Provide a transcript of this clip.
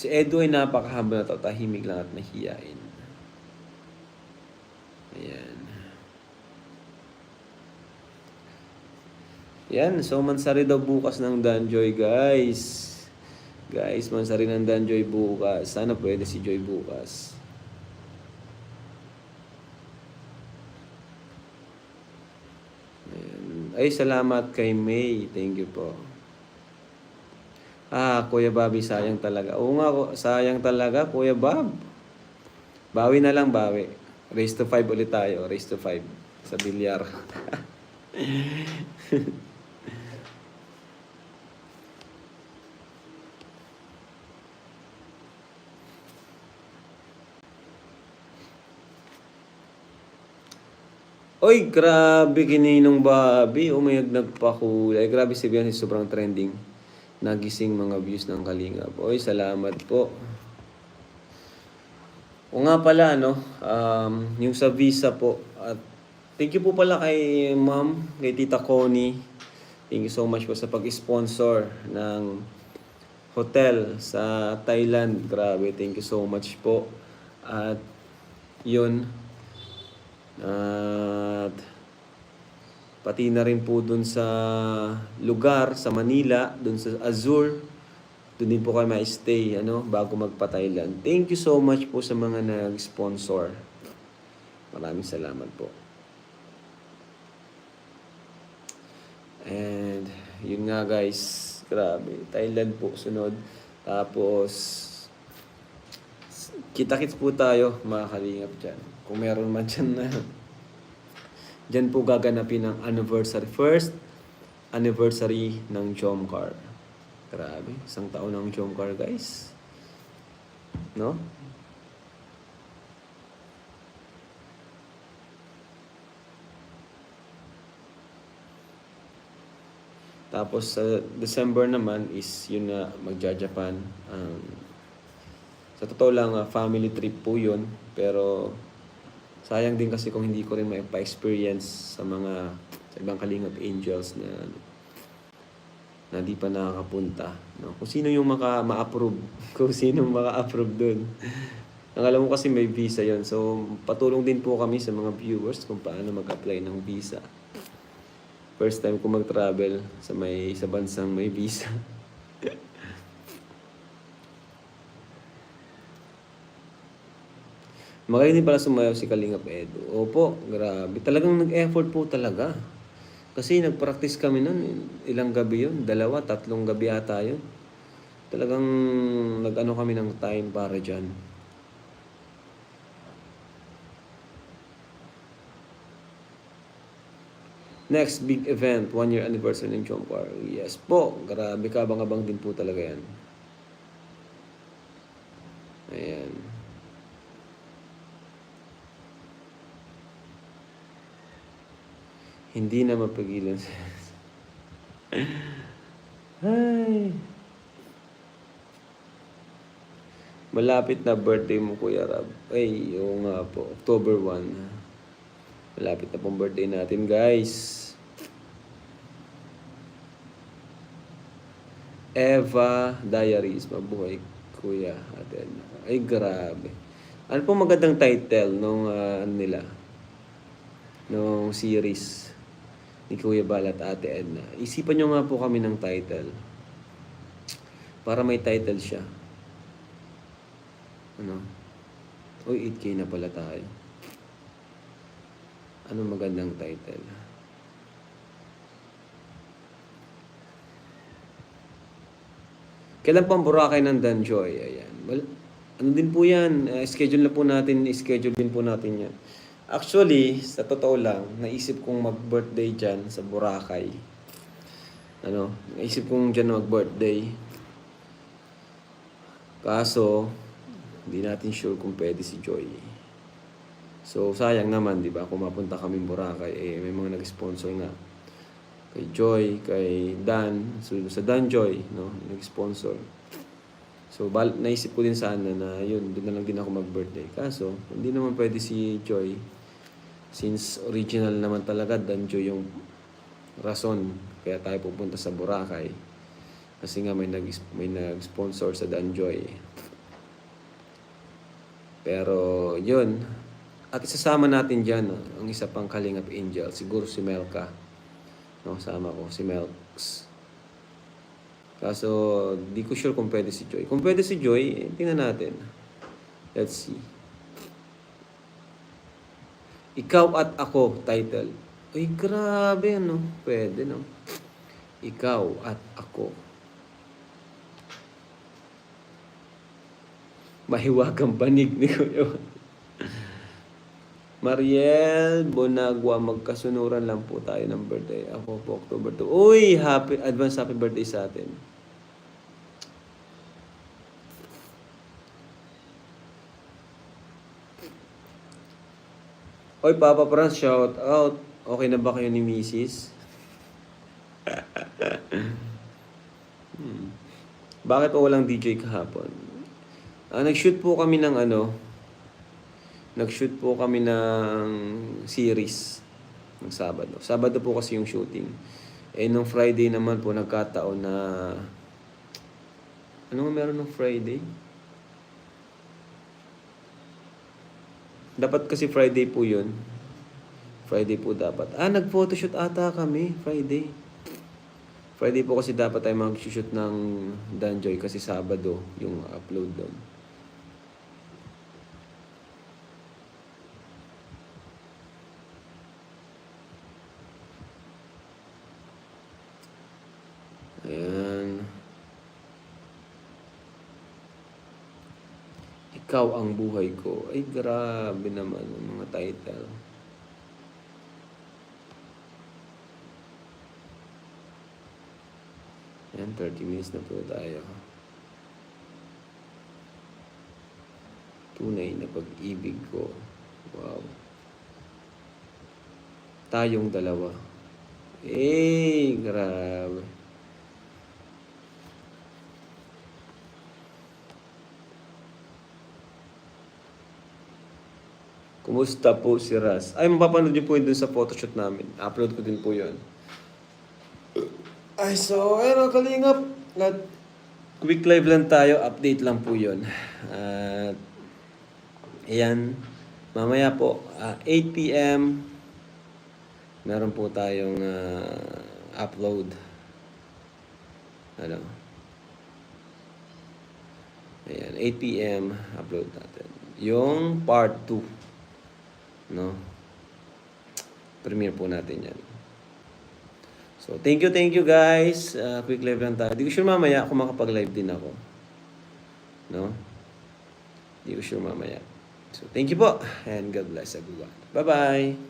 Si Edo ay napakahaba na tao, tahimik lang at nahiyain. Ayan. Yan, so mansari daw bukas ng Danjoy, guys. Guys, mansari ng Danjoy bukas. Sana pwede si Joy bukas. Ayan. Ay, salamat kay May. Thank you po. Ah, Kuya Bobby, sayang talaga. Oo nga, ko- sayang talaga, Kuya Bob. Bawi na lang, bawi. Raise to 5 ulit tayo. Raise to 5 sa bilyar. Oy, grabe kininong Bobby. Umayag nagpakulay. Grabe si Beyonce, sobrang trending. Nagising mga views ng Kalingap. Oy, salamat po. O nga pala, no, um, yung sa visa po, at thank you po pala kay ma'am, kay Tita Connie. Thank you so much po sa pag-sponsor ng hotel sa Thailand. Grabe, thank you so much po. At yun, at pati na rin po dun sa lugar, sa Manila, dun sa Azure, dun din po kayo ma-stay ano, bago magpa-Thailand. Thank you so much po sa mga nag-sponsor. Maraming salamat po. And yun nga guys, grabe. Thailand po sunod. Tapos kita-kits po tayo mga kalingap dyan. Kung meron man dyan na dyan po gaganapin ang anniversary. First anniversary ng Jomcar. Grabe, isang taon ng Jomcar guys. No? Tapos sa December naman is yun na magja-Japan. Um, sa totoo lang, ah, family trip po yun. Pero sayang din kasi kung hindi ko rin may pa-experience sa mga sa ibang kalingap angels na na di pa nakakapunta. No? Kung sino yung maka, ma-approve. Kung sino maka-approve dun. Ang alam mo kasi may visa yon So, patulong din po kami sa mga viewers kung paano mag-apply ng visa. First time ko mag-travel sa may sa bansang may visa. Magaling din pala sumayaw si Kalingap Edo. Opo, grabe. Talagang nag-effort po talaga. Kasi nag-practice kami nun. Ilang gabi yun? Dalawa, tatlong gabi ata yun. Talagang nag-ano kami ng time para dyan. Next big event, one year anniversary ng Chomcar. Yes po, grabe kabang-abang din po talaga yan. Hindi na mapagilan. Ay. Malapit na birthday mo, Kuya Rab. Ay, oo nga po. October 1. Malapit na pong birthday natin, guys. Eva Diaries. Mabuhay, Kuya. Aten. Ay, grabe. Ano pong magandang title nung ah, ano nila? Nung series ni Kuya Balat Ate Edna. Isipan nyo nga po kami ng title. Para may title siya. Ano? Uy, 8K na pala tayo. Ano magandang title? Kailan po ang Boracay ng Danjoy? Ayan. Well, ano din po yan? Eh, schedule na po natin, schedule din po natin yan. Actually, sa totoo lang, naisip kong mag-birthday dyan sa Boracay. Ano, naisip kong dyan mag-birthday. Kaso, hindi natin sure kung pwede si Joy. So, sayang naman, di ba? Kung mapunta kami Boracay, eh, may mga nag-sponsor nga. Kay Joy, kay Dan, so, sa Dan Joy, no? Nag-sponsor. So, bal naisip ko din sana na yun, doon na lang din ako mag-birthday. Kaso, hindi naman pwede si Joy. Since original naman talaga, Dan Joy yung rason kaya tayo pupunta sa Boracay. Kasi nga may nag may nag-sponsor sa Dan Joy. Pero, yun. At isasama natin dyan, no, ang isa pang Kalingap Angel. Siguro si Melka. No, sama ko, si Melks. Kaso, di ko sure kung pwede si Joy. Kung pwede si Joy, eh, tingnan natin. Let's see. Ikaw at ako, title. Ay, grabe, ano? Pwede, no? Ikaw at ako. Mahiwagang panig ni Kuya. Mariel Bonagua, magkasunuran lang po tayo ng birthday. Ako po, October 2. Uy, happy, advance happy birthday sa atin. Oy, Papa Franz, shout out. Okay na ba kayo ni Mrs.? hmm. Bakit po walang DJ kahapon? Ah, nag-shoot po kami ng ano, nag-shoot po kami ng series ng Sabado. Sabado po kasi yung shooting. Eh, nung Friday naman po, nagkataon na... Ano nga meron nung Friday? Dapat kasi Friday po yun. Friday po dapat. Ah, nag-photoshoot ata kami. Friday. Friday po kasi dapat tayo mag-shoot ng Danjoy kasi Sabado yung upload doon. Ayan. Ikaw ang buhay ko. Ay, grabe naman ang mga title. Ayan, 30 minutes na po tayo. Tunay na pag-ibig ko. Wow. Tayong dalawa. Eh, grabe. Kumusta po si Raz? Ay, mapapanood niyo po yun dun sa photoshoot namin. Upload ko din po yun. Ay, so, ayun, kalingap. At quick live lang tayo. Update lang po yun. At, ayan. Mamaya po, ah, 8 p.m. Meron po tayong ah, upload. Ano? Ayan, 8 p.m. upload natin. Yung part 2. No? Premiere po natin yan. So, thank you, thank you guys. Uh, quick live lang tayo. Di ko sure mamaya kung makapag-live din ako. No? Di ko sure mamaya. So, thank you po. And God bless everyone. Bye-bye.